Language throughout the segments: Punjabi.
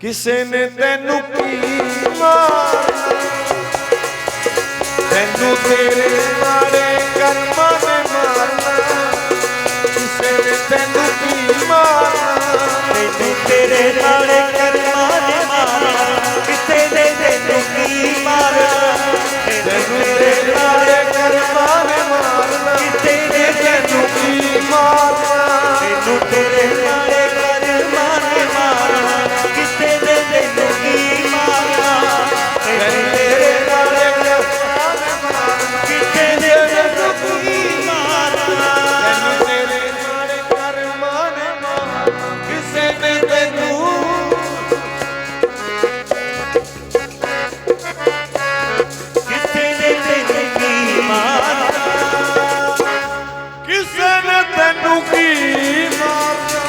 ਕਿਸੇ ਨੇ ਤੈਨੂੰ ਕੀ ਮਾਰਨਾ? ਤੈਨੂੰ ਤੇਰੇ ਕਿਸੇ ਨੇ ਤੈਨੂੰ ਕੀ ਮਾਰਨਾ?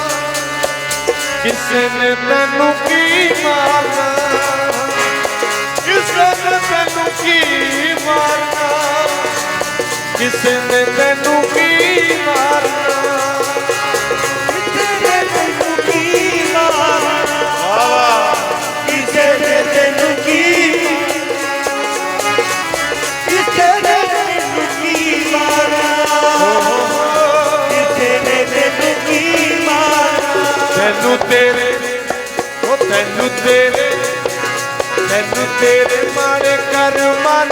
ਕਿਸੇ ਨੇ ਤੈਨੂੰ ਕੀ ਮਾਰਨਾ? ਕਿਸੇ ਨੇ ਤੈਨੂੰ ਕੀ ਮਾਰਨਾ? ਕਿਸੇ ਨੇ ਤੈਨੂੰ ਕੀ ਮਾਰਨਾ? ਤੈਨੂੰ ਤੇਰੇ ਉਹ ਤੈਨੂੰ ਤੇਰੇ ਤੈਨੂੰ ਤੇਰੇ ਮਾਰੇ ਕਰਮਾਂ